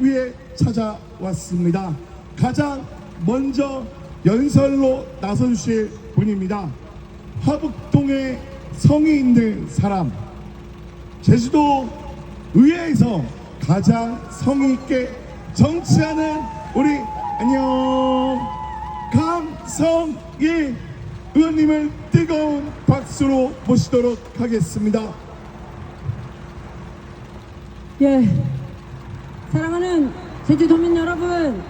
위에 찾아왔습니다. 가장 먼저 연설로 나서주실 분입니다. 화북동에 성이 있는 사람, 제주도 의회에서 가장 성의 있게 정치하는 우리 안녕 강성일 의원님을 뜨거운 박수로 모시도록 하겠습니다. 예. 사랑하는 제주도민 여러분,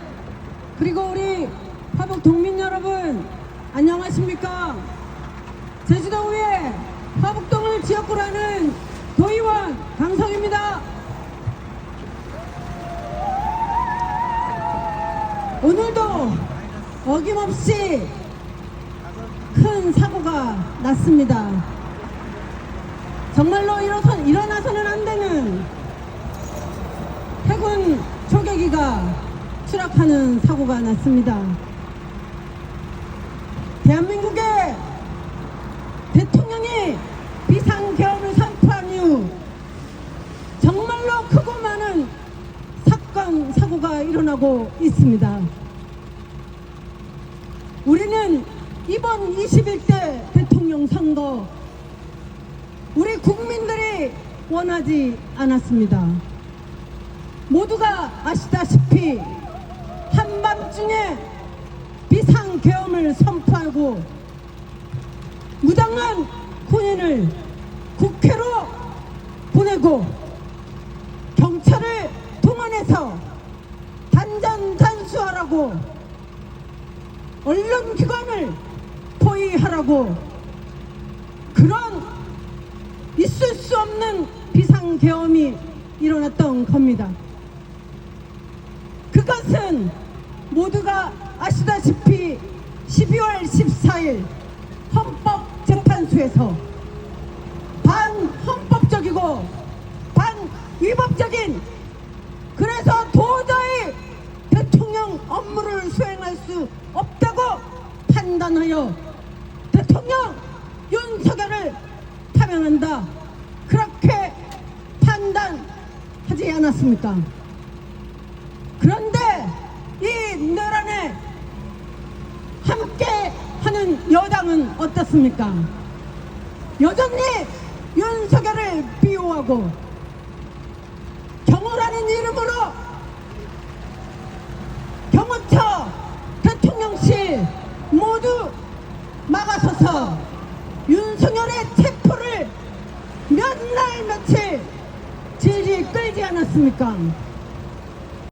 그리고 우리 화북 동민 여러분, 안녕하십니까? 제주도의회 화북동을 지역구로 하는 도의원 강성입니다. 오늘도 어김없이 큰 사고가 났습니다. 정말로 일어서, 일어나서는 안 되는 해군 초계기가 추락하는 사고가 났습니다. 대한민국의 대통령이 비상계엄을 선포한 이후 정말로 크고 많은 사건, 사고가 일어나고 있습니다. 우리는 이번 21대 대통령 선거 우리 국민들이 원하지 않았습니다. 모두가 아시다시피 중에 비상계엄을 선포하고 무장한 군인을 국회로 보내고 경찰을 동원해서 단전단수하라고 언론기관을 포위하라고 그런 있을 수 없는 비상계엄이 일어났던 겁니다. 그것은 모두가 아시다시피 12월 14일 헌법재판소에서 반헌법적이고 반위법적인 그래서 도저히 대통령 업무를 수행할 수 없다고 판단하여 대통령 윤석열을 파면한다. 그렇게 판단하지 않았습니까? 그런 여당은 어떻습니까? 여전히 윤석열을 비호하고 경호라는 이름으로 경호처 대통령실 모두 막아서서 윤석열의 체포를 몇 날 며칠 질질 끌지 않았습니까?